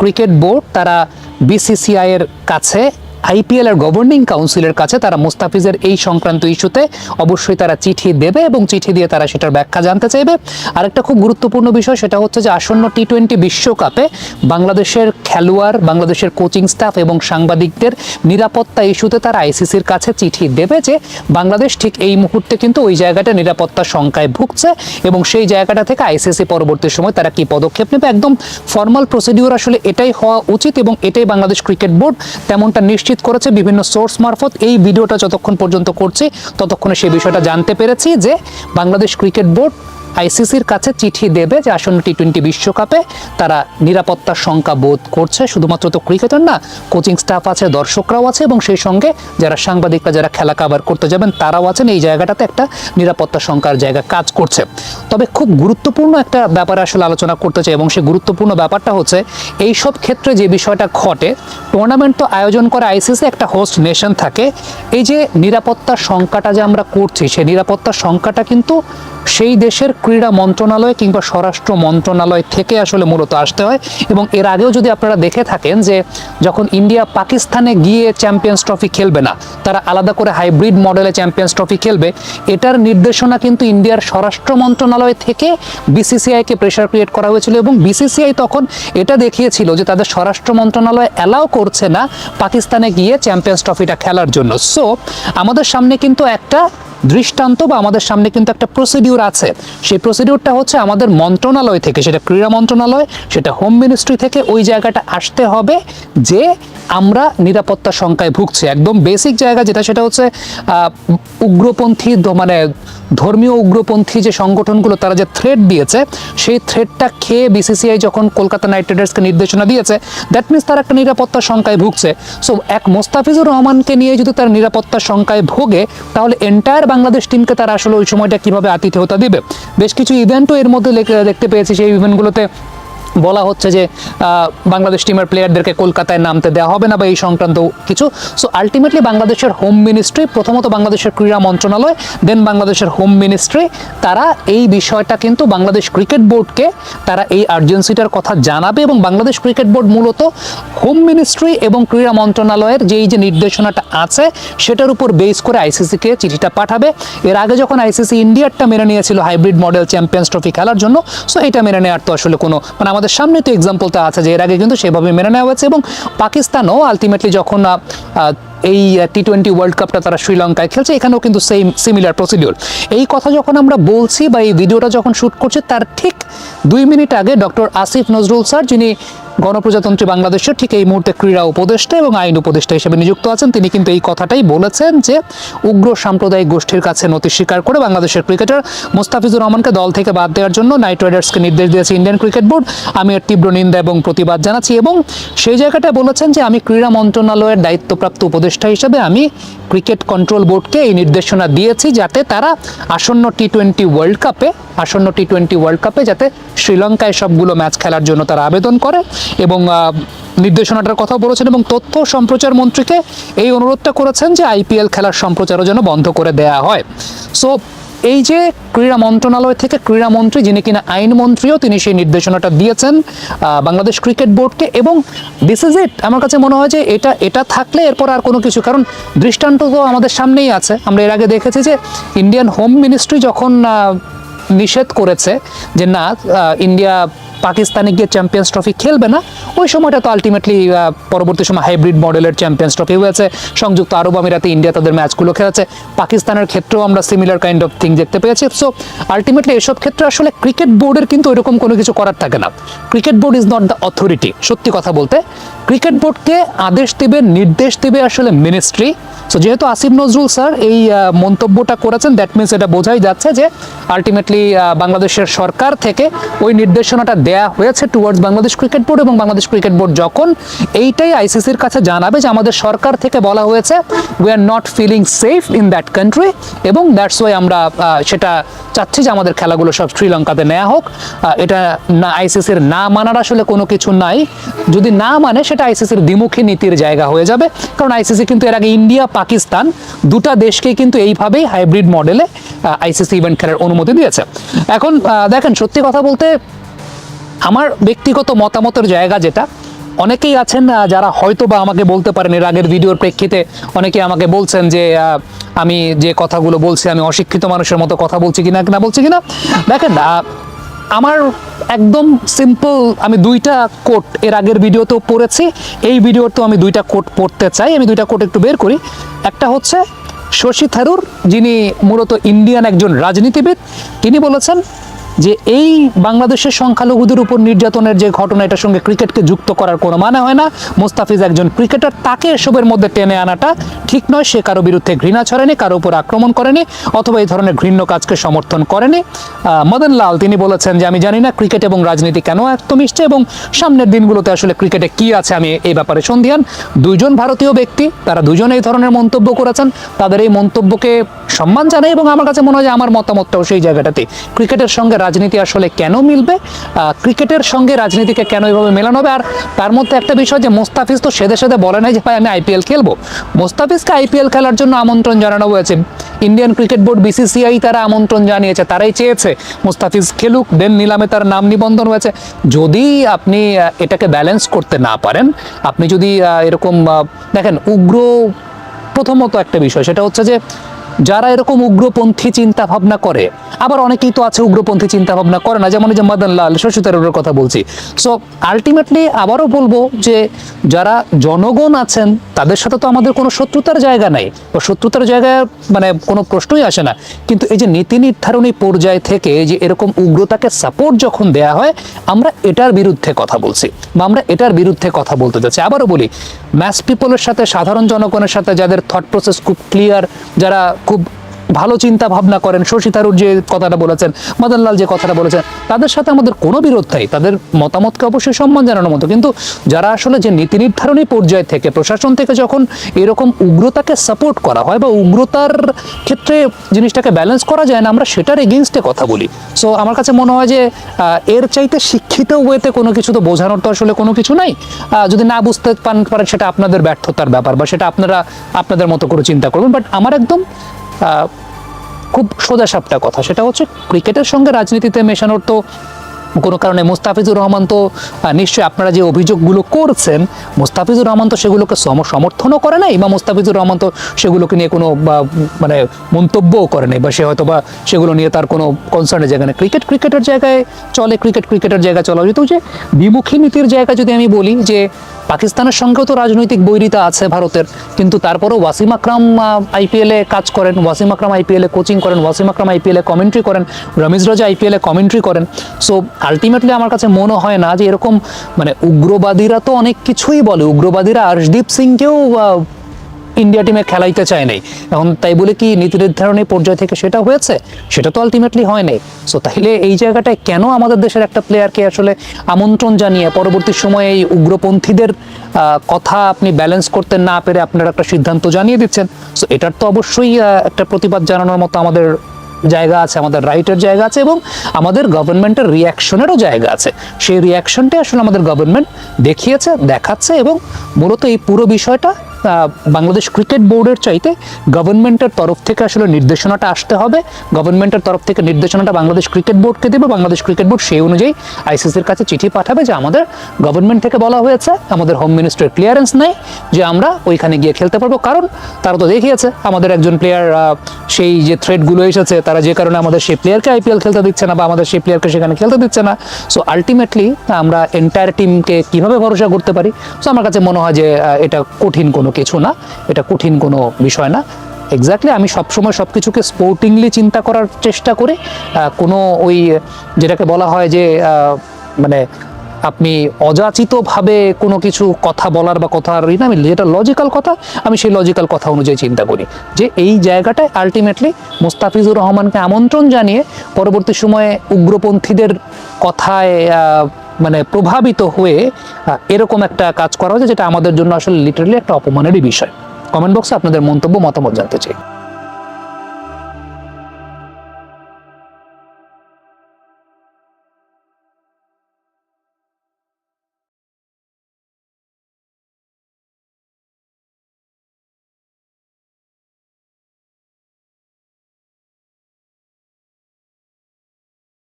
Cricket board তারা BCCI এর কাছে আইপিএল এর গভর্নিং কাউন্সিলের কাছে তারা মুস্তাফিজের এই সংক্রান্ত ইস্যুতে অবশ্যই তারা চিঠি দেবে এবং চিঠি দিয়ে তারা সেটার ব্যাখ্যা জানতে চাইবে। আরেকটা খুব গুরুত্বপূর্ণ বিষয় সেটা হচ্ছে যে আসন্ন টি টোয়েন্টি বিশ্বকাপে বাংলাদেশের খেলোয়াড়, বাংলাদেশের কোচিং স্টাফ এবং সাংবাদিকদের নিরাপত্তা ইস্যুতে তারা আইসিসির কাছে চিঠি দেবে যে বাংলাদেশ ঠিক এই মুহূর্তে কিন্তু ওই জায়গাটা নিরাপত্তার শঙ্কায় ভুগছে এবং সেই জায়গাটা থেকে আইসিসি পরবর্তী সময় তারা কি পদক্ষেপ নেবে? একদম ফর্মাল প্রসিডিওর আসলে এটাই হওয়া উচিত এবং এটাই বাংলাদেশ ক্রিকেট বোর্ড তেমনটা নিশ্চিত করেছে বিভিন্ন সোর্স মারফত। এই ভিডিওটা যতক্ষণ পর্যন্ত করছি, ততক্ষণে সেই বিষয়টা জানতে পেরেছি যে বাংলাদেশ ক্রিকেট বোর্ড আইসিসির কাছে চিঠি দেবে যে আসন্ন টি টোয়েন্টি বিশ্বকাপে তারা নিরাপত্তার শঙ্কা বোধ করছে। শুধুমাত্র তো ক্রিকেটার না, কোচিং স্টাফ আছে, দর্শকরাও আছে এবং সেই সঙ্গে যারা সাংবাদিকরা, যারা খেলা কাভার করতে যাবেন, তারাও আছেন। এই জায়গাটাতে একটা নিরাপত্তা শঙ্কার জায়গা কাজ করছে। তবে খুব গুরুত্বপূর্ণ একটা ব্যাপারে আসলে আলোচনা করতে চাই এবং সেই গুরুত্বপূর্ণ ব্যাপারটা হচ্ছে এই সব ক্ষেত্রে যে বিষয়টা ঘটে টুর্নামেন্ট তো আয়োজন করে আইসিসি একটা হোস্ট নেশন থাকে। এই যে নিরাপত্তার শঙ্কাটা যে আমরা করছি, সেই নিরাপত্তার শঙ্কাটা কিন্তু সেই দেশের ক্রীড়া মন্ত্রণালয় কিংবা স্বরাষ্ট্র মন্ত্রণালয় থেকে আসলে মূলত আসতে হয়। এবং এর আগেও যদি আপনারা দেখে থাকেন যে যখন ইন্ডিয়া পাকিস্তানে গিয়ে চ্যাম্পিয়ন্স ট্রফি খেলবে না, তারা আলাদা করে হাইব্রিড মডেলে চ্যাম্পিয়ন্স ট্রফি খেলবে, এটার নির্দেশনা কিন্তু ইন্ডিয়ার স্বরাষ্ট্র মন্ত্রণালয় থেকে বিসিসিআইকে প্রেশার ক্রিয়েট করা হয়েছিল এবং বিসিসিআই তখন এটা দেখিয়েছিল যে তাদের স্বরাষ্ট্র মন্ত্রণালয় অ্যালাউ করছে না পাকিস্তানে গিয়ে চ্যাম্পিয়ন্স ট্রফিটা খেলার জন্য। সো আমাদের সামনে কিন্তু একটা দৃষ্টান্ত বা আমাদের সামনে কিন্তু একটা প্রসিডিউর আছে। সেই প্রসিডিউরটা হচ্ছে আমাদের মন্ত্রণালয় থেকে, সেটা ক্রীড়া মন্ত্রণালয়, সেটা হোম মিনিস্ট্রি থেকে ওই জায়গাটা আসতে হবে যে আমরা নিরাপত্তা সংখ্যায় ভুগছি। একদম বেসিক জায়গা যেটা, সেটা হচ্ছে উগ্রপন্থী মানে ধর্মীয় উগ্রপন্থী যে সংগঠনগুলো, তারা যে থ্রেড দিয়েছে, সেই থ্রেডটা খেয়ে বিসিসিআই যখন কলকাতা নাইট রাইডার্সকে নির্দেশনা দিয়েছে দ্যাট মিনস তারা একটা নিরাপত্তার শঙ্কায় ভুগছে। সো এক মোস্তাফিজুর রহমানকে নিয়ে যদি তার নিরাপত্তার শঙ্কায় ভোগে, তাহলে এন্টায়ার বাংলাদেশ টিমকে তারা আসলে ওই সময়টা কীভাবে আতিথেয়তা দিবে? বেশ কিছু ইভেন্টও এর মধ্যে দেখতে পেয়েছি, সেই ইভেন্টগুলোতে বলা হচ্ছে যে বাংলাদেশ টিমের প্লেয়ারদেরকে কলকাতায় নামতে দেওয়া হবে না বা এই সংক্রান্ত কিছু। সো আলটিমেটলি বাংলাদেশের হোম মিনিস্ট্রি প্রথমত বাংলাদেশের ক্রীড়া মন্ত্রণালয় দেন বাংলাদেশের হোম মিনিস্ট্রি তারা এই বিষয়টা কিন্তু বাংলাদেশ ক্রিকেট বোর্ডকে তারা এই আর্জেন্সিটার কথা জানাবে এবং বাংলাদেশ ক্রিকেট বোর্ড মূলত হোম মিনিস্ট্রি এবং ক্রীড়া মন্ত্রণালয়ের যেই যে নির্দেশনাটা আছে, সেটার উপর বেস করে আইসিসিকে চিঠিটা পাঠাবে। এর আগে যখন আইসিসি ইন্ডিয়ারটা মেনে নিয়েছিল হাইব্রিড মডেল চ্যাম্পিয়ন্স ট্রফি খেলার জন্য সো এটা মেনে নেওয়ার তো আসলে কোনো মানে আমাদের সামনে তো এক্সাম্পলটা আছে যে এর আগে কিন্তু সেভাবে মেনে নেওয়া হয়েছে এবং পাকিস্তানও আলটিমেটলি যখন এই টি টোয়েন্টি ওয়ার্ল্ড কাপটা তারা শ্রীলঙ্কায় খেলছে, এখানেও কিন্তু সেম সিমিলার প্রসিডিওর এই কথা যখন আমরা বলছি বা এই ভিডিওটা যখন শ্যুট করছে, তার ঠিক দুই মিনিট আগে ডক্টর আসিফ নজরুল স্যার যিনি গণপ্রজাতন্ত্রী বাংলাদেশের ঠিক এই মুহূর্তে ক্রীড়া উপদেষ্টা এবং আইন উপদেষ্টা হিসেবে নিযুক্ত আছেন। তিনি কিন্তু এই কথাটাই বলেছেন যে, উগ্র সাম্প্রদায়িক গোষ্ঠীর কাছে নথি স্বীকার করে বাংলাদেশের ক্রিকেটার মোস্তাফিজুর রহমানকে দল থেকে বাদ দেওয়ার জন্য নাইট রাইডার্সকে নির্দেশ দিয়েছে ইন্ডিয়ান ক্রিকেট বোর্ড। আমি এর তীব্র নিন্দা এবং প্রতিবাদ জানাচ্ছি এবং সেই জায়গাটায় বলেছেন যে, আমি ক্রীড়া মন্ত্রণালয়ের দায়িত্বপ্রাপ্ত উপদেষ্টা হিসেবে আমি ক্রিকেট কন্ট্রোল বোর্ডকে এই নির্দেশনা দিয়েছি যাতে তারা আসন্ন টি টোয়েন্টি ওয়ার্ল্ড কাপে, আসন্ন টি টোয়েন্টি ওয়ার্ল্ড কাপে যাতে শ্রীলঙ্কায় সবগুলো ম্যাচ খেলার জন্য তারা আবেদন করে। এবং নির্দেশনাটার কথা বলেছেন এবং তথ্য সম্প্রচার মন্ত্রীকে এই অনুরোধটা করেছেন যে আইপিএল খেলার সম্প্রচারও যেন বন্ধ করে দেয়া হয়। সো এই যে ক্রীড়া মন্ত্রণালয় থেকে ক্রীড়ামন্ত্রী যিনি কিনা আইনমন্ত্রীও তিনি সেই নির্দেশনাটা দিয়েছেন বাংলাদেশ ক্রিকেট বোর্ডকে এবং দিস ইজ ইট আমার কাছে মনে হয় যে এটা এটা থাকলে এরপর আর কোনো কিছু, কারণ দৃষ্টান্ত তো আমাদের সামনেই আছে। আমরা এর আগে দেখেছি যে ইন্ডিয়ান হোম মিনিস্ট্রি যখন নিষেধ করেছে যে না ইন্ডিয়া পাকিস্তানে গিয়ে চ্যাম্পিয়ন্স ট্রফি খেলবে না? ওই সময়টা তো আলটিমেটলি পরবর্তী সময় হাইব্রিড মডেলের চ্যাম্পিয়ন্স ট্রফি হয়েছে। সংযুক্ত আরব আমিরাতে ইন্ডিয়া তাদের ম্যাচগুলো খেলেছে। পাকিস্তানের ক্ষেত্রেও আমরা সিমিলার কাইন্ড অফ থিং দেখতে পেয়েছি। সো আলটিমেটলি এসব ক্ষেত্রে আসলে ক্রিকেট বোর্ডের কিন্তু এরকম কোনো কিছু করার থাকে না। Cricket board is not the authority সত্যি কথা বলতে। ক্রিকেট বোর্ডকে আদেশ দেবে, নির্দেশ দেবে আসলে মিনিস্ট্রি সো যেহেতু আসিফ নজরুল স্যার এই মন্তব্যটা করেছেন দ্যাট মিনস এটা বোঝাই যাচ্ছে যে আলটিমেটলি বাংলাদেশের সরকার থেকে ওই নির্দেশনাটা দেয়া হয়েছে টুয়ার্ডস বাংলাদেশ ক্রিকেট বোর্ড এবং বাংলাদেশ ক্রিকেট বোর্ড যখন এইটাই আইসিসির কাছে জানাবে যে আমাদের সরকার থেকে বলা হয়েছে we are not feeling safe in that country এবং দ্যাটস ওয়াই আমরা সেটা চাচ্ছি যে আমাদের খেলাগুলো সব শ্রীলঙ্কাতে নেওয়া হোক। এটা না আইসিসির না মানার আসলে কোনো কিছু নাই। যদি না মানে সেটা আইসিসির দ্বিমুখী নীতির জায়গা হয়ে যাবে। কারণ আইসিসি কিন্তু এর আগে ইন্ডিয়া, পাকিস্তান দুটা দেশকে কিন্তু এইভাবেই হাইব্রিড মডেলে আইসিসি ইভেন্ট খেলার অনুমতি দিয়েছে। এখন দেখেন, সত্যি কথা বলতে আমার ব্যক্তিগত মতামতের জায়গা যেটা, অনেকেই আছেন যারা হয়তো বা আমাকে বলতে পারেন এর আগের ভিডিওর প্রেক্ষিতে, অনেকে আমাকে বলছেন যে আমি যে কথাগুলো বলছি, আমি অশিক্ষিত মানুষের মতো কথা বলছি কিনা, না বলছি কিনা। দেখেন আমার একদম সিম্পল আমি দুইটা কোট এর আগের ভিডিওতেও পড়েছি, এই ভিডিওতেও আমি দুইটা কোট পড়তে চাই, আমি দুইটা কোট একটু বের করি। একটা হচ্ছে, শশী থারুর, যিনি মূলত ইন্ডিয়ান একজন রাজনীতিবিদ, তিনি বলেছেন যে এই বাংলাদেশের সংখ্যালঘুদের উপর নির্যাতনের যে ঘটনা, এটার সঙ্গে ক্রিকেটকে যুক্ত করার কোনো মানে হয় না। মোস্তাফিজ একজন ক্রিকেটার, তাকে এসবের মধ্যে টেনে আনাটা ঠিক নয়। সে কারও বিরুদ্ধে ঘৃণা ছড়েনি কারও উপর আক্রমণ করেনি, অথবা এই ধরনের ঘৃণ্য কাজকে সমর্থন করেনি। মদন লাল, তিনি বলেছেন যে, আমি জানি না ক্রিকেট এবং রাজনীতি কেন এত মিশছে এবং সামনের দিনগুলোতে আসলে ক্রিকেটে কি আছে, আমি এই ব্যাপারে সন্ধিয়ান দুইজন ভারতীয় ব্যক্তি, তারা দুজন এই ধরনের মন্তব্য করেছেন। তাদের এই মন্তব্যকে সম্মান জানাই এবং আমার কাছে মনে হয় যে, আমার মতামতটাও সেই জায়গাটাতে। ক্রিকেটের সঙ্গে রাজনীতি আসলে কেন মিলবে? ক্রিকেটের সঙ্গে রাজনীতিকে কেন এভাবে মেলানো হবে? আর তার মধ্যে একটা বিষয় যে মোস্তাফিজ তো সেদে সেদে বলে নাই যে, ভাই, আমি আইপিএল খেলব। মোস্তাফিজকে আইপিএল খেলার জন্য আমন্ত্রণ জানানো হয়েছে। ইন্ডিয়ান ক্রিকেট বোর্ড বিসিসিআই তারা আমন্ত্রণ জানিয়েছে, তারাই চেয়েছে মোস্তাফিজ খেলুক, দেন নিলামে তার নাম নিবন্ধন হয়েছে। যদি আপনি এটাকে ব্যালেন্স করতে না পারেন, আপনি যদি এরকম দেখেন, উগ্র প্রথমত একটা বিষয়, সেটা হচ্ছে যে যারা এরকম উগ্রপন্থী চিন্তা ভাবনা করে, আবার অনেকেই তো আছে উগ্রপন্থী চিন্তা ভাবনা করে না, যেমন যে মদন লাল, শশী কথা বলছি। সো আলটিমেটলি আবারও বলব যে যারা জনগণ আছেন তাদের সাথে তো আমাদের কোনো শত্রুতার জায়গা নাই। বা শত্রুতার জায়গা মানে কোনো প্রশ্নই আসে না। কিন্তু এই যে নীতি নির্ধারণী পর্যায় থেকে যে এরকম উগ্রতাকে সাপোর্ট যখন দেয়া হয়, আমরা এটার বিরুদ্ধে কথা বলছি বা আমরা এটার বিরুদ্ধে কথা বলতে যাচ্ছি আবারও বলি ম্যাস পিপলের সাথে, সাধারণ জনগণের সাথে যাদের থট প্রসেস খুব ক্লিয়ার যারা খুব ভালো চিন্তা ভাবনা করেন। শশী থারুর যে কথাটা বলেছেন, মদনলাল যে কথাটা বলেছেন, তাদের সাথে আমাদের কোনো বিরোধ নেই। তাদের মতামতকে অবশ্যই সম্মান জানানোর মতো। কিন্তু যারা আসলে যে নীতি নির্ধারণী পর্যায় থেকে, প্রশাসন থেকে যখন এরকম উগ্রতাকে সাপোর্ট করা হয় বা উগ্রতার ক্ষেত্রে জিনিসটাকে ব্যালেন্স করা যায় না, আমরা সেটার এগেনস্টে কথা বলি। সো আমার কাছে মনে হয় যে এর চাইতে শিক্ষিত ওয়েতে কোনো কিছু তো বোঝানোর তো আসলে কোনো কিছু নাই। যদি না বুঝতে পারেন, সেটা আপনাদের ব্যর্থতার ব্যাপার বা সেটা আপনারা আপনাদের মতো করে চিন্তা করবেন। বাট আমার একদম খুব সোজা সাপটা কথা। সেটা হচ্ছে ক্রিকেটের সঙ্গে রাজনীতিতে মেশানোর তো কোনো কারণে মুস্তাফিজুর রহমান তো নিশ্চয়ই আপনারা যে অভিযোগগুলো করছেন, মুস্তাফিজুর রহমান তো সেগুলোকে সম- সমর্থনও করে নাই বা মুস্তাফিজুর রহমান তো সেগুলোকে নিয়ে কোনো মানে মন্তব্যও করে নাই বা সে হয়তো বা সেগুলো নিয়ে তার কোনো কনসার্নের জায়গা নেই। ক্রিকেট ক্রিকেটের জায়গায় চলে ক্রিকেট ক্রিকেটের জায়গায় চলা। উচিত যে বিমুখী নীতির জায়গা যদি আমি বলি যে পাকিস্তানের সঙ্গেও তো রাজনৈতিক বৈরিতা আছে ভারতের, কিন্তু তারপরেও ওয়াসিম আকরাম আইপিএলে কাজ করেন, ওয়াসিম আকরাম আইপিএলে কোচিং করেন, ওয়াসিম আকরাম আইপিএলে কমেন্ট্রি করেন রমিজ রাজা আইপিএলে কমেন্ট্রি করেন। সো আলটিমেটলি আমার কাছে মনে হয় না যে এরকম মানে উগ্রবাদীরা তো অনেক কিছুই বলে। উগ্রবাদীরা আর্শদীপ সিংকেও ইন্ডিয়া টিমে খেলাইতে চায় নাই। এখন তাই বলে কি নীতি নির্ধারণী পর্যায় থেকে সেটা হয়েছে? সেটা তো আলটিমেটলি হয় নাই। সো তাহলে এই জায়গাটায় কেন আমাদের দেশের একটা প্লেয়ারকে আসলে আমন্ত্রণ জানিয়ে পরবর্তী সময়ে এই উগ্রপন্থীদের কথা আপনি ব্যালেন্স করতে না পেরে আপনারা একটা সিদ্ধান্ত জানিয়ে দিচ্ছেন? সো এটার তো অবশ্যই একটা প্রতিবাদ জানানোর মতো আমাদের জায়গা আছে, আমাদের রাইটের জায়গা আছে এবং আমাদের গভর্নমেন্টের রিয়াকশনেরও জায়গা আছে। সেই রিয়াকশনটাই আসলে আমাদের গভর্নমেন্ট দেখিয়েছে, দেখাচ্ছে এবং মূলত এই পুরো বিষয়টা বাংলাদেশ ক্রিকেট বোর্ডের চাইতে গভর্নমেন্টের তরফ থেকে আসলে নির্দেশনাটা আসতে হবে। গভর্নমেন্টের তরফ থেকে নির্দেশনাটা বাংলাদেশ ক্রিকেট বোর্ডকে দেবে। বাংলাদেশ ক্রিকেট বোর্ড সেই অনুযায়ী আইসিসির কাছে চিঠি পাঠাবে যে আমাদের গভর্নমেন্ট থেকে বলা হয়েছে, আমাদের হোম মিনিস্টারের ক্লিয়ারেন্স নেই যে আমরা ওইখানে গিয়ে খেলতে পারব। কারণ তারা তো দেখিয়েছে, আমাদের একজন প্লেয়ার সেই যে থ্রেডগুলো এসেছে, তারা যে কারণে আমাদের সেই প্লেয়ারকে আইপিএল খেলতে দিচ্ছে না বা আমাদের সেই প্লেয়ারকে সেখানে খেলতে দিচ্ছে না। সো আলটিমেটলি আমরা এন্টায়ার টিমকে কীভাবে ভরসা করতে পারি? সো আমার কাছে মনে হয় যে এটা কঠিন কোনো কিছু না, এটা কঠিন কোনো বিষয় না। এক্স্যাক্টলি আমি সবসময় সব কিছুকে স্পোর্টিংলি চিন্তা করার চেষ্টা করি। কোনো ওই, যেটাকে বলা হয় যে মানে আপনি অযাচিতভাবে কোনো কিছু কথা বলার বা কথা আর না, আমি যেটা লজিক্যাল কথা, আমি সেই লজিক্যাল কথা অনুযায়ী চিন্তা করি। যে এই জায়গাটায় আলটিমেটলি মুস্তাফিজুর রহমানকে আমন্ত্রণ জানিয়ে পরবর্তী সময়ে উগ্রপন্থীদের কথায় মানে প্রভাবিত হয়ে এরকম একটা কাজ করা হয়েছে যেটা আমাদের জন্য আসলে লিটারালি একটা অপমানেরই বিষয়। কমেন্ট বক্সে আপনাদের মন্তব্য, মতামত জানতে চাই।